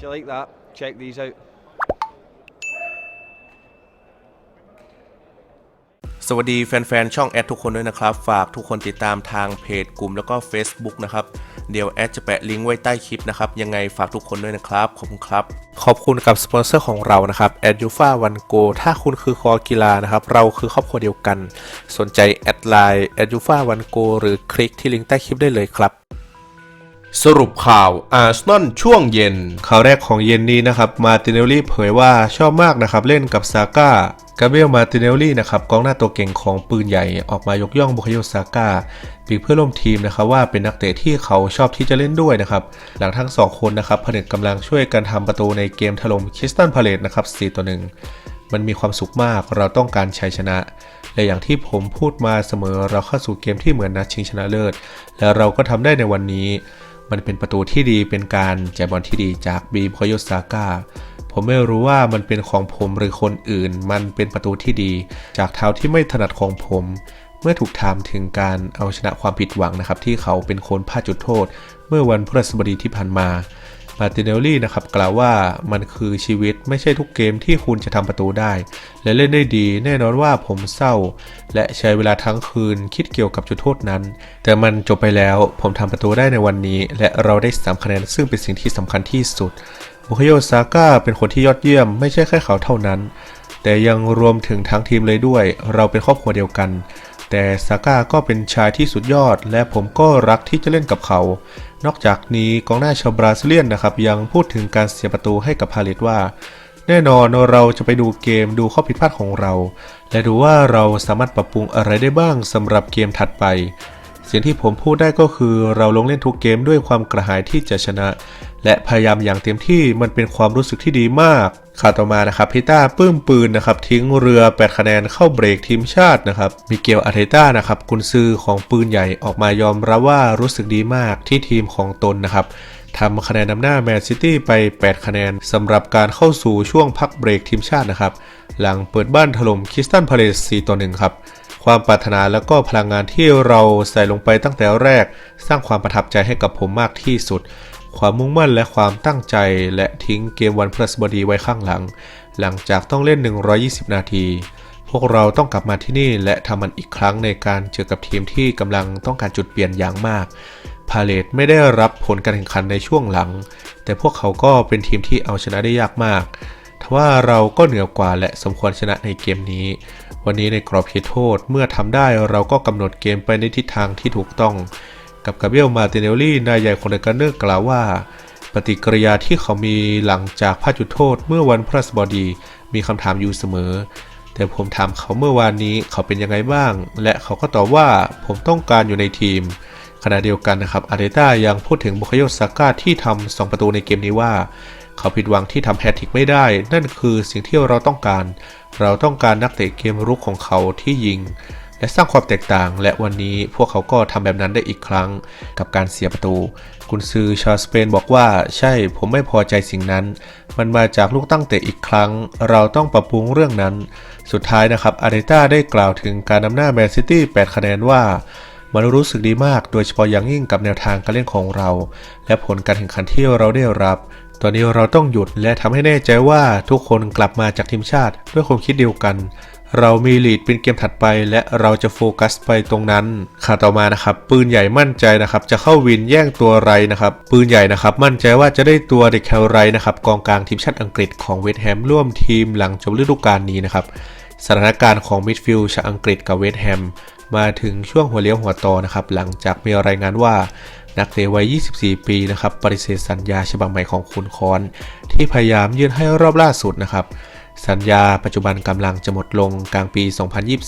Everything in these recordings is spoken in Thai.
If you like that, check these out. สวัสดีแฟนๆ ช่องแอดทุกคนด้วยนะครับ ฝากทุกคนติดตามทางเพจกลุ่มแล้วก็ Facebook นะครับ เดี๋ยวแอดจะแปะลิงก์ไว้ใต้คลิปนะครับ ยังไงฝากทุกคนด้วยนะครับ ขอบคุณครับ ขอบคุณกับสปอนเซอร์ของเรานะครับแอดยูฟาวันโกถ้าคุณคือคอกีฬานะครับ เราคือครอบครัวเดียวกัน สนใจแอดไลน์แอดยูฟาวันโกหรือคลิกที่ลิงก์ใต้คลิปได้เลยครับ สรุปข่าวอาร์เซนอลช่วงเย็น ข่าวแรกของเย็นนี้นะครับ มาติเนลลี่เผยว่าชอบมากนะครับ เล่นกับซาก้ากาเบรียลมาติเนลลี่นะครับกองหน้าตัวเก่งของปืนใหญ่ออกมายกย่องบุคโยซาก้าปีกเพื่อร่วมทีมนะครับว่าเป็นนักเตะที่เขาชอบที่จะเล่นด้วยนะครับ หลังทั้งสองคนนะครับผนึกกำลังช่วยกันทำประตูในเกมถล่มคริสตันพาเลตนะครับ4ต่อ1มันมีความสุขมากเราต้องการชัยชนะและอย่างที่ผมพูดมาเสมอเราเข้าสู่เกมที่เหมือนนัดชิงชนะเลิศ และเราก็ทำได้ในวันนี้ มันเป็นประตูที่ดีเป็นการจ่ายบอลที่ดีจากบีมโคโยซาก้าผมไม่รู้ว่ามันเป็นของผมหรือคนอื่น มันเป็นประตูที่ดี จากเท้าที่ไม่ถนัดของผม เมื่อถูกถามถึงการเอาชนะความผิดหวังนะครับ ที่เขาเป็นคนพลาดจุดโทษ เมื่อวันพฤหัสบดีที่ผ่านมา มาร์ติเนลลี่นะครับกล่าวว่ามันคือชีวิตไม่ใช่ทุกเกมที่คุณจะทำประตูได้ และเล่นได้ดีแน่นอนว่าผมเศร้า และใช้เวลาทั้งคืนคิดเกี่ยวกับจุดโทษนั้น แต่มันจบไปแล้วผมทำประตูได้ในวันนี้ และเราได้สามคะแนนซึ่งเป็นสิ่งที่สำคัญที่สุดบุคโยซาก้าเป็นคนที่ยอดเยี่ยมไม่ใช่แค่เขาเท่านั้น แต่ยังรวมถึงทั้งทีมเลยด้วย เราเป็นครอบครัวเดียวกัน แต่ซาก้าก็เป็นชายที่สุดยอด และผมก็รักที่จะเล่นกับเขา นอกจากนี้กองหน้าชาวบราซิเลียนนะครับยังพูดถึงการเสียประตูให้กับพาเลตว่า แน่นอนเราจะไปดูเกมดูข้อผิดพลาดของเรา และดูว่าเราสามารถปรับปรุงอะไรได้บ้างสำหรับเกมถัดไป สิ่งที่ผมพูดได้ก็คือเราลงเล่นทุกเกมด้วยความกระหายที่จะชนะ และพยายามอย่างเต็มที่มันเป็นความรู้สึกที่ดีมากข่าวต่อมานะครับพิต้าปื้มปืนนะครับทิ้งเรือ 8 คะแนนเข้าเบรกทีมชาตินะครับมิเกลอาร์เทต้านะครับกุนซือของปืนใหญ่ออกมายอมรับว่ารู้สึกดีมากที่ทีมของตนนะครับทำคะแนนนำหน้าแมนซิตี้ไป 8 คะแนนสำหรับการเข้าสู่ช่วงพักเบรกทีมชาตินะครับ หลังเปิดบ้านถล่มคิสตันพาเลส4ต่อ1ครับ ความปรารถนาและก็พลังงานที่เราใส่ลงไปตั้งแต่แรก สร้างความประทับใจให้กับผมมากที่สุด ความมุ่งมั่นและความตั้งใจและทิ้งเกมวันพฤหัสบดีไว้ข้างหลัง หลังจากต้องเล่น 120 นาที พวกเราต้องกลับมาที่นี่และทำมันอีกครั้งในการเจอกับทีมที่กำลังต้องการจุดเปลี่ยนอย่างมากพาเลตไม่ได้รับผลการแข่งขันในช่วงหลัง แต่พวกเขาก็เป็นทีมที่เอาชนะได้ยากมากทว่าเราก็เหนือกว่าและสมควรชนะในเกมนี้ วันนี้ในกรอบเขตโทษเมื่อทำได้เราก็กำหนดเกมไปในทิศทางที่ถูกต้อง กับกาเบรียลมาติเนลลี่นายใหญ่ของเดกันเนอร์กล่าวว่า ปฏิกิริยาที่เขามีหลังจากพลาดจุดโทษเมื่อวันพฤหัสบดีมีคำถามอยู่เสมอ แต่ผมถามเขาเมื่อวานนี้เขาเป็นยังไงบ้าง และเขาก็ตอบว่าผมต้องการอยู่ในทีมขณะเดียวกันนะครับอาร์เตต้ายังพูดถึงบุคโยซาก้าที่ทำสองประตูในเกมนี้ว่า เขาผิดหวังที่ทำแฮตทริกไม่ได้ นั่นคือสิ่งที่เราต้องการ เราต้องการนักเตะเกมรุกของเขาที่ยิง และสร้างความแตกต่าง และวันนี้พวกเขาก็ทำแบบนั้นได้อีกครั้ง กับการเสียประตูกุนซือชาวสเปนบอกว่า ใช่ผมไม่พอใจสิ่งนั้น มันมาจากลูกตั้งเตะอีกครั้ง เราต้องปรับปรุงเรื่องนั้น สุดท้ายนะครับอาร์เตต้าได้กล่าวถึงการนำหน้าแมนซิตี้8คะแนนว่ามันรู้สึกดีมาก โดยเฉพาะอย่างยิ่งกับแนวทางการเล่นของเรา และผลการแข่งขันที่เราได้รับ ตอนนี้เราต้องหยุดและทำให้แน่ใจว่าทุกคนกลับมาจากทีมชาติด้วยความคิดเดียวกัน เรามีลีดเป็นเกมถัดไป และเราจะโฟกัสไปตรงนั้นข่าวต่อมานะครับ ปืนใหญ่มั่นใจนะครับจะเข้าวินแย่งตัวไรนะครับ ปืนใหญ่นะครับมั่นใจว่าจะได้ตัวเด็กแคลไรนะครับกองกลางทีมชาติอังกฤษของเวสต์แฮมร่วมทีมหลังจบฤดูกาลนี้นะครับสถานการณ์ของมิดฟิลด์ชาวอังกฤษกับเวสต์แฮมมาถึงช่วงหัวเลี้ยวหัวต่อนะครับหลังจากมีรายงานว่า นักเตะวัย 24 ปีนะครับปฏิเสธสัญญาฉบับใหม่ของคุณคอน ที่พยายามยื่นให้รอบล่าสุดนะครับ สัญญาปัจจุบันกำลังจะหมดลงกลางปี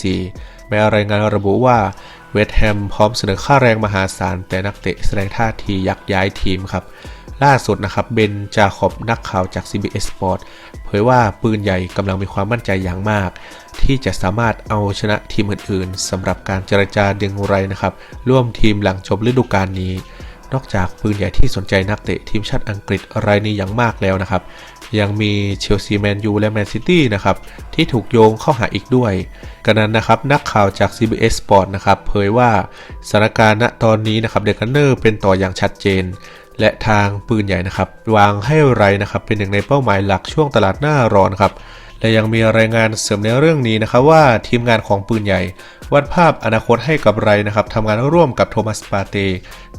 2024 แม้รายงานระบุว่าเวสต์แฮมพร้อมเสนอค่าแรงมหาศาลแต่นักเตะแสดงท่าทียักย้ายทีมครับ ล่าสุดนะครับเบนจาขอบนักข่าวจาก CBS Sport เผยว่าปืนใหญ่กำลังมีความมั่นใจอย่างมาก ที่จะสามารถเอาชนะทีมอื่นๆสำหรับการเจรจาดึงไรนะครับ ร่วมทีมหลังจบฤดูกาลนี้ นอกจากปืนใหญ่ที่สนใจนักเตะทีมชาติอังกฤษรายนี้อย่างมากแล้วนะครับ ยังมีเชลซีแมนยูและแมนซิตี้นะครับที่ถูกโยงเข้าหาอีกด้วยกันนั้นนะครับนักข่าวจาก CBS Sport นะครับเผยว่าสถานการณ์ณตอนนี้นะครับเดกันเนอร์เป็นต่ออย่างชัดเจน และทางปืนใหญ่นะครับ วางให้ไรนะครับ เป็นหนึ่งในเป้าหมายหลักช่วงตลาดหน้าร้อนครับและยังมีรายงานเสริมในเรื่องนี้นะครับว่าทีมงานของปืนใหญ่ วาดภาพอนาคตให้กับไรนะครับทำงานร่วมกับโทมัสปาเต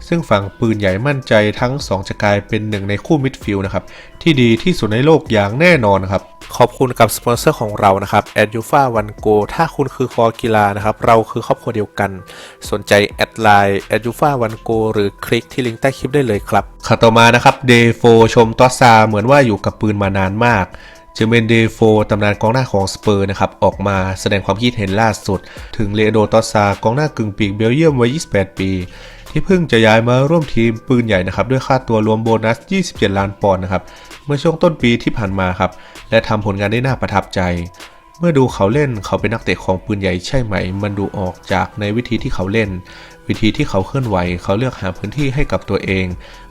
ซึ่งฝั่งปืนใหญ่มั่นใจทั้ง 2 จะกลายเป็นหนึ่งในคู่มิดฟิลด์นะครับที่ดีที่สุดในโลกอย่างแน่นอนนครับ ขอบคุณกับสปอนเซอร์ของเรานะครับแอดยูฟาวันโกถ้าคุณคือคอกีฬานะครับ เราคือครอบครัวเดียวกัน สนใจแอดไลน์แอดยูฟาวันโกหรือคลิกที่ลิงก์ใต้คลิปได้เลยครับข่าวต่อมานะครับเดโฟชมตอสซาเหมือนว่าอยู่กับปืนมานานมากเจอเมนเดโฟตำนานกองหน้าของสเปอร์นะครับ ออกมาแสดงความคิดเห็นล่าสุด ถึงเลโดตอสซากองหน้ากึ่งปีกเบลเยียมวัย 28 ปี ที่เพิ่งจะย้ายมาร่วมทีมปืนใหญ่นะครับด้วยค่าตัวรวมโบนัส 27 ล้านปอนด์นะครับเมื่อช่วงต้นปีที่ผ่านมาครับและทำผลงานได้น่าประทับใจ เมื่อดูเขาเล่นเขาเป็นนักเตะของปืนใหญ่ใช่ไหม มันดูออกจากในวิธีที่เขาเล่น วิธีที่เขาเคลื่อนไหว เขาเลือกหาพื้นที่ให้กับตัวเอง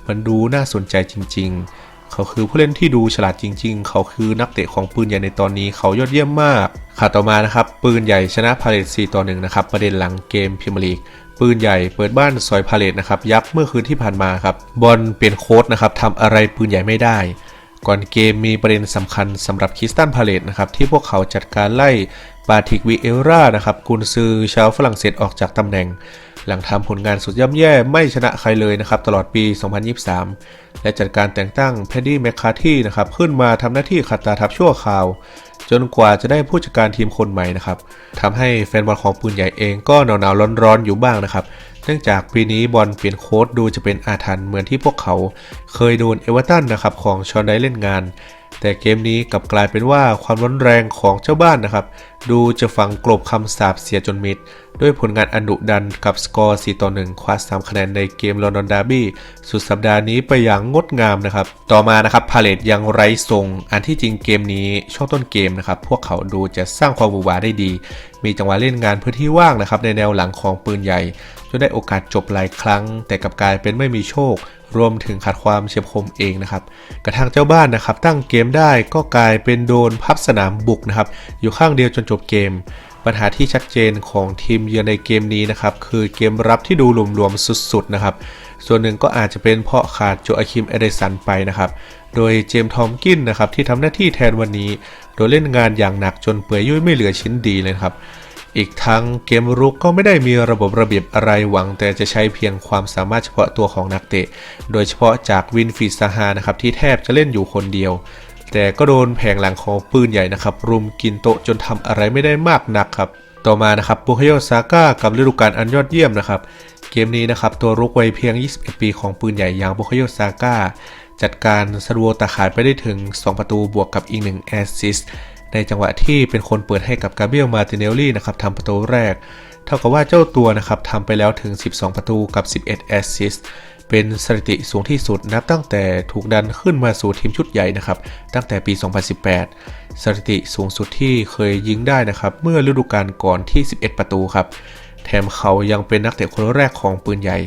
มันดูน่าสนใจจริง ๆ เขาคือผู้เล่นที่ดูฉลาดจริง ๆ เขาคือนักเตะของปืนใหญ่ในตอนนี้เขายอดเยี่ยมมากข่าวต่อมานะครับปืนใหญ่ชนะพาเลต4ต่อ1นะครับประเด็นหลังเกมพรีเมียร์ลีก ปืนใหญ่เปิดบ้านซอยพาเลตนะครับยับเมื่อคืนที่ผ่านมาครับบอลเปลี่ยนโค้ดนะครับทำอะไรปืนใหญ่ไม่ได้ ก่อนเกมมีประเด็นสำคัญสำหรับคริสตันพาเลตนะครับที่พวกเขาจัดการไล่ปาทิกวิเอรานะครับกุนซือชาวฝรั่งเศสออกจากตำแหน่ง หลังทำผลงานสุดย่ำแย่ไม่ชนะใครเลยนะครับตลอดปี 2023 และจัดการแต่งตั้งเพดดี้แมคคาที่นะครับขึ้นมาทำหน้าที่ขัดตาทับชั่วคราว จนกว่าจะได้ผู้จัดการทีมคนใหม่นะครับทำให้แฟนบอลของปืนใหญ่เองก็หนาวๆร้อนๆอยู่บ้างนะครับเนื่องจากปีนี้บอลเปลี่ยนโค้ดดูจะเป็นอาถรรพ์เหมือนที่พวกเขา เคยโดนเอเวอร์ตันนะครับของชอนได้เล่นงาน แต่เกมนี้กลับกลายเป็นว่าความร้อนแรงของเจ้าบ้านนะครับ ดูจะฝังกลบคำสาปเสียจนมิด ด้วยผลงานอันดุดันกับสกอร์ 4 ต่อ 1 คว้า 3 คะแนนในเกมลอนดอนดาร์บี้สุดสัปดาห์นี้ไปอย่างงดงามนะครับ ต่อมานะครับพาเลตยังไร้ทรง อันที่จริงเกมนี้ช่วงต้นเกมนะครับ พวกเขาดูจะสร้างความบูบาได้ดี มีจังหวะเล่นงานพื้นที่ว่างนะครับในแนวหลังของปืนใหญ่ จนได้โอกาสจบหลายครั้ง แต่กลับกลายเป็นไม่มีโชค รวมถึงขาดความเฉียบคมเองนะครับ กระทั่งเจ้าบ้านนะครับ ตั้งเกมได้ก็กลายเป็นโดนพับสนามบุกนะครับ อยู่ข้างเดียวจนจบเกม ปัญหาที่ชัดเจนของทีมเยือนในเกมนี้นะครับ คือเกมรับที่ดูหลวมๆสุดๆนะครับ ส่วนหนึ่งก็อาจจะเป็นเพราะขาดโจอาคิมเอเดสันไปนะครับโดยเจมส์ทอมกินนะครับที่ทำหน้าที่แทนวันนี้ โดยเล่นงานอย่างหนักจนเปื่อยยุ่ยไม่เหลือชิ้นดีเลยครับ อีกทั้งเกมรุกก็ไม่ได้มีระบบระเบียบอะไรหวัง แต่จะใช้เพียงความสามารถเฉพาะตัวของนักเตะ โดยเฉพาะจากวินฟิสฮานะครับที่แทบจะเล่นอยู่คนเดียว แต่ก็โดนแผงหลังของปืนใหญ่นะครับ รุมกินโต๊ะจนทำอะไรไม่ได้มากนักครับต่อมานะครับบุคโยซาก้ากับฤดูกาลอันยอดเยี่ยมนะครับเกมนี้นะครับตัวรุกวัยเพียง 21 ปีของปืนใหญ่อย่างบุคโยซาก้าจัดการสรวตาขายไปได้ถึง 2 ประตูบวกกับอีก 1 แอสซิส ในจังหวะที่เป็นคนเปิดให้กับกาเบียลมาติเนลลี่นะครับทำประตูแรก เท่ากับว่าเจ้าตัวนะครับทำไปแล้วถึง 12 ประตูกับ 11 แอสซิสต์เป็นสถิติสูงที่สุดนับตั้งแต่ถูกดันขึ้นมาสู่ทีมชุดใหญ่นะครับตั้งแต่ปี 2018 สถิติสูงสุดที่เคยยิงได้นะครับเมื่อฤดูกาลก่อนที่ 11 ประตูครับแถมเขายังเป็นนักเตะคนแรกของปืนใหญ่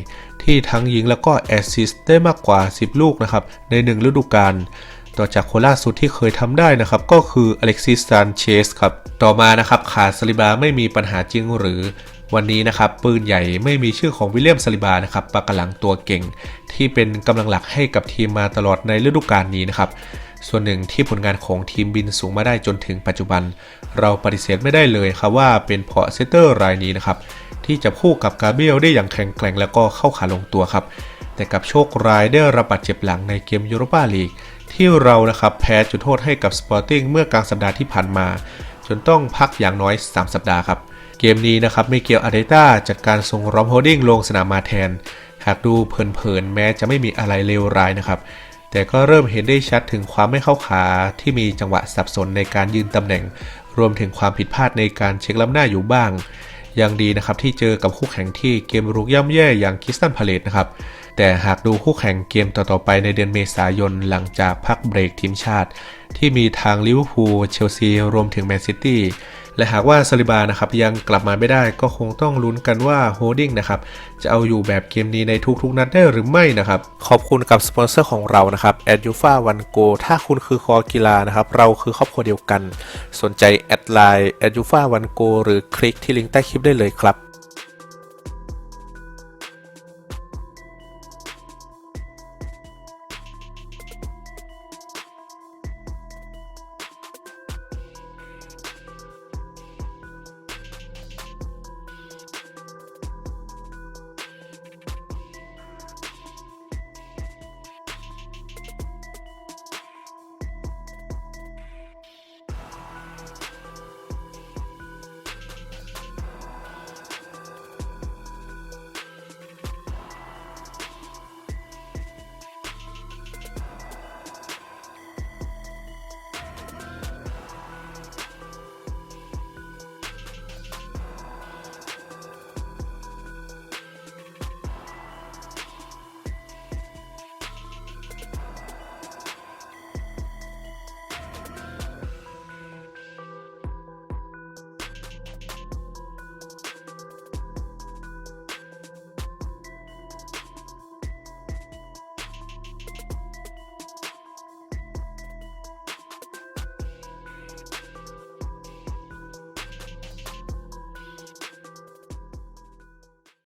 ที่ทั้งยิงแล้วก็แอสซิสต์ได้มากกว่า 10 ลูกนะครับในหนึ่งฤดูกาล ต่อจากคนล่าสุดที่เคยทำได้นะครับ ก็คืออเล็กซิสซานเชสครับ ต่อมานะครับขาดซาลิบาไม่มีปัญหาจริงหรือวันนี้นะครับปืนใหญ่ไม่มีชื่อของวิลเลียมซาลิบานะครับปากกลังตัวเก่ง ที่เป็นกำลังหลักให้กับทีมมาตลอดในฤดูกาลนี้นะครับส่วนหนึ่งที่ผลงานของทีมบินสูงมาได้จนถึงปัจจุบัน เราปฏิเสธไม่ได้เลยครับว่าเป็นเพราะเซตเตอร์รายนี้นะครับที่จะคู่กับกาเบรียลได้อย่างแข็งแกร่งแล้วก็เข้าขาลงตัวครับแต่กับโชคร้ายได้รับบาดเจ็บหลังในเกมยูโรปาลีก ที่เรานะครับแพ้จุดโทษให้กับสปอร์ติ้งเมื่อกลางสัปดาห์ที่ผ่านมา จนต้องพักอย่างน้อย 3 สัปดาห์ครับ เกมนี้นะครับมิเกลอาร์เดต้าจัดการส่งรอมโฮดดิ้งลงสนามมาแทน หากดูเพลินๆแม้จะไม่มีอะไรเลวร้ายนะครับแต่ก็เริ่มเห็นได้ชัดถึงความไม่เข้าขาที่มีจังหวะสับสนในการยืนตำแหน่ง รวมถึงความผิดพลาดในการเช็คล้ำหน้าอยู่บ้าง ยังดีนะครับที่เจอกับคู่แข่งที่เกมรุกย่ำแย่อย่างคิสตันพาเลตนะครับแต่หากดูคู่แข่งเกมต่อๆไปในเดือนเมษายนหลังจากพักเบรกทีมชาติ ที่มีทางลิเวอร์พูลเชลซีรวมถึงแมนซิตี้ และหากว่าซาลิบานะครับยังกลับมาไม่ได้ก็คงต้องลุ้นกันว่าโฮดดิ้งนะครับจะเอาอยู่แบบเกมนี้ในทุกๆนัดได้หรือไม่นะครับ ขอบคุณกับสปอนเซอร์ของเรานะครับแอดยูฟาวันโกถ้าคุณคือคอกีฬานะครับเราคือครอบครัวเดียวกัน สนใจแอดไลน์แอดยูฟาวันโกหรือคลิกที่ลิงก์ใต้คลิปได้เลยครับ